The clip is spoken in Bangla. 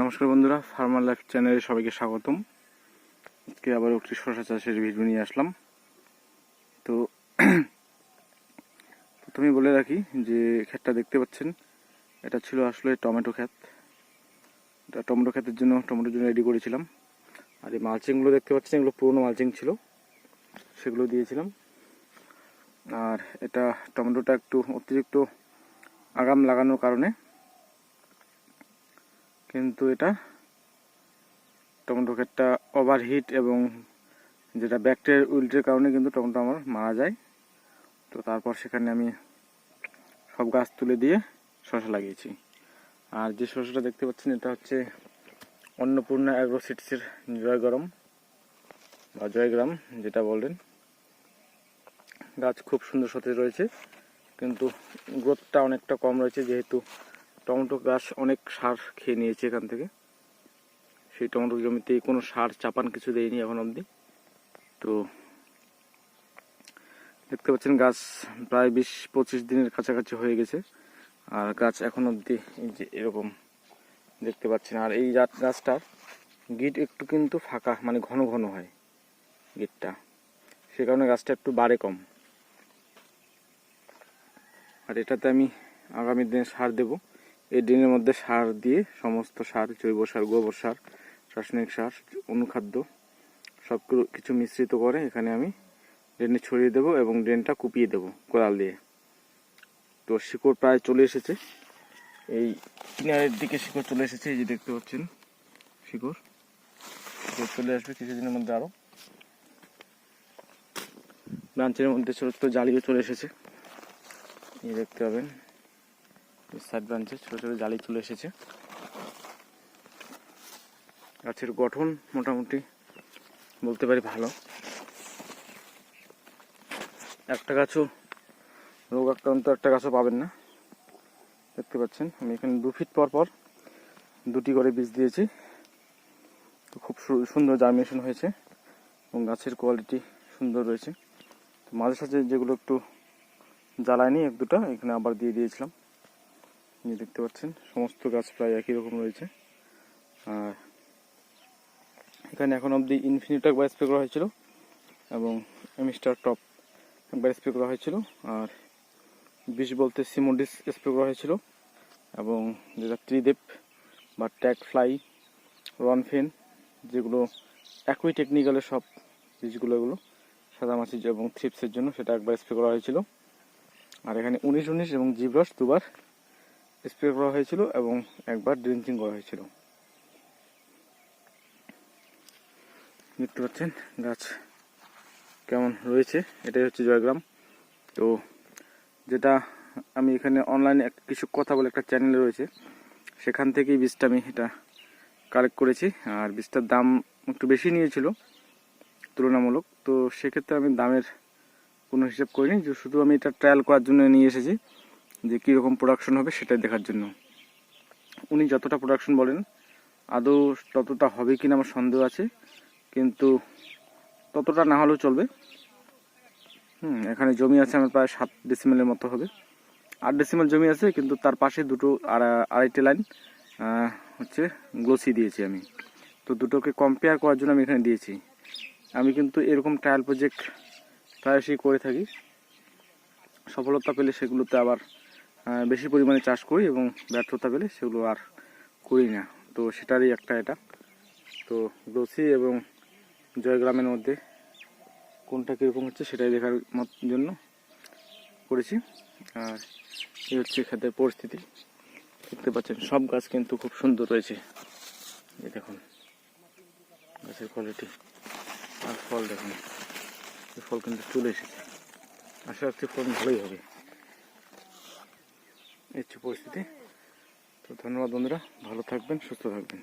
নমস্কার বন্ধুরা ফার্মার লাইফ চ্যানেলে সবাইকে স্বাগতম। আজকে আবার একটি শশা চাষের ভিডিও নিয়ে আসলাম। তো প্রথমেই বলে রাখি যে, ক্ষেতটা দেখতে পাচ্ছেন, এটা ছিল আসলে টমেটো ক্ষেত। এটা টমেটো ক্ষেতের জন্য, টমেটোর জন্য রেডি করেছিলাম। আর এই মালচিংগুলো দেখতে পাচ্ছেন, এগুলো পুরোনো মালচিং ছিল, সেগুলো দিয়েছিলাম। আর এটা টমেটোটা একটু অতিরিক্ত আগাম লাগানোর কারণে কিন্তু এটা টমেটো ক্ষেতটা ওভারহিট এবং যেটা ব্যাকটেরিয়ার উইল্টের কারণে কিন্তু টমেটো আমার মারা যায়। তো তারপর সেখানে আমি সব গাছ তুলে দিয়ে শশা লাগিয়েছি। আর যে শশাটা দেখতে পাচ্ছেন এটা হচ্ছে অন্নপূর্ণা অ্যাগ্রো সিটসের জয়গরম বা জয়গ্রাম যেটা বলেন গাছ খুব সুন্দর সতেজ রয়েছে, কিন্তু গ্রোথটা অনেকটা কম রয়েছে যেহেতু টমেটো গাছ অনেক সার খেয়ে নিয়েছে এখান থেকে। সেই টমেটো জমিতে কোনো সার চাপান কিছু দেয়নি এখন অবধি। তো দেখতে পাচ্ছেন গাছ প্রায় বিশ পঁচিশ দিনের কাছাকাছি হয়ে গেছে। আর গাছ এখন অবধি যে এরকম দেখতে পাচ্ছেন। আর এই গাছটার গিট একটু কিন্তু ফাঁকা মানে ঘন ঘন হয় গিটটা। সে কারণে গাছটা একটু বাড়ে কম। আর এটাতে আমি আগামী দিনে সার দেব। এই দিনের মধ্যে সার দিয়ে সমস্ত সার, জৈব সার, গোবর সার, রাসায়নিক সার, অনুখাদ্য সব কিছু মিশ্রিত করে এখানে আমি ড্রেনে ছড়িয়ে দেবো এবং ড্রেনটা কুপিয়ে দেবো কোদাল দিয়ে। তো শিকড় প্রায় চলে এসেছে। এই কিনারের দিকে শিকড় চলে এসেছে, এই যে দেখতে পাচ্ছেন শিকড়। শিকড় চলে আসবে কিছুদিনের মধ্যে আরও ব্রাঞ্চের মধ্যে ছোট ছোট জালিও চলে এসেছে। এই দেখতে পাবেন। সাইড ব্রাঞ্চে ছোটো ছোটো জালি চলে এসেছে। গাছের গঠন মোটামুটি বলতে পারি ভালো। একটা গাছও রোগ আক্রান্ত একটা গাছও পাবেন না। দেখতে পাচ্ছেন, আমি এখানে দু ফিট পর পর দুটি করে বীজ দিয়েছি। তো খুব সুন্দর জার্মিনেশন হয়েছে এবং গাছের কোয়ালিটি সুন্দর রয়েছে। তো মাঝে সাঝে যেগুলো একটু জ্বালায়নি, এক দুটো, এখানে আবার দিয়ে দিয়েছিলাম। যে দেখতে পাচ্ছেন, সমস্ত গাছ প্রায় একই রকম রয়েছে। আর এখানে এখন অবধি ইনফিনিট একবার স্প্রে করা হয়েছিল এবং এমিস্টার টপ একবার স্প্রে করা হয়েছিল। আর বিষ বলতে সিমোডিস স্প্রে করা হয়েছিল এবং যেটা ত্রিদেব বা ট্যাগ ফ্লাই রনফেন যেগুলো একই টেকনিক্যালের সব বীজগুলো এগুলো সাদা মাছি এবং থ্রিপসের জন্য সেটা একবার স্প্রে করা হয়েছিল। আর এখানে উনিশ উনিশ এবং জিব্রস দুবার স্প্রে করা হয়েছিল এবং একবার ড্রিঞ্চিং করা হয়েছিল। দেখতে পাচ্ছেন, গাছ কেমন রয়েছে, এটাই হচ্ছে জয়গ্রাম। তো যেটা আমি এখানে অনলাইনে কিছু কথা বলে একটা চ্যানেল রয়েছে, সেখান থেকেই বীজটা আমি এটা কালেক্ট করেছি। আর বীজটার দাম একটু বেশি নিয়েছিল, তুলনামূলক। তো সেক্ষেত্রে আমি দামের কোনো হিসাব করিনি শুধু আমি এটা ট্রায়াল করার জন্য নিয়ে এসেছি। যে কীরকম প্রোডাকশন হবে সেটাই দেখার জন্য। উনি যতটা প্রোডাকশন বলেন, আদৌ ততটা হবে কিনা আমার সন্দেহ আছে, কিন্তু ততটা না হলেও চলবে। হুম, এখানে জমি আছে আমার প্রায় সাত ডেসিমেলের মতো হবে। আট ডেসিমেল জমি আছে, কিন্তু তার পাশে দুটো আড়াইটে লাইন হচ্ছে গ্লোসি দিয়েছি আমি। তো দুটোকে কম্পেয়ার করার জন্য আমি এখানে দিয়েছি। আমি কিন্তু এরকম ট্রায়াল প্রজেক্ট প্রায়শই করে থাকি। সফলতা পেলে সেগুলোতে আবার বেশি পরিমাণে চাষ করি এবং ব্যর্থতা পেলে সেগুলো আর করি না। তো সেটারই একটা এটা। তো দোষী এবং জয়গ্রামের মধ্যে কোনটা কীরকম হচ্ছে সেটাই দেখার জন্য করেছি। আর এই হচ্ছে খাদ্যের পরিস্থিতি। দেখতে পাচ্ছেন, সব গাছ কিন্তু খুব সুন্দর রয়েছে। এই দেখুন, গাছের কোয়ালিটি আর ফল দেখুন ফল কিন্তু চলে এসেছে। আশা রাখছি ফল ভালোই হবে। এই হচ্ছে পরিস্থিতি। তো ধন্যবাদ বন্ধুরা ভালো থাকবেন সুস্থ থাকবেন।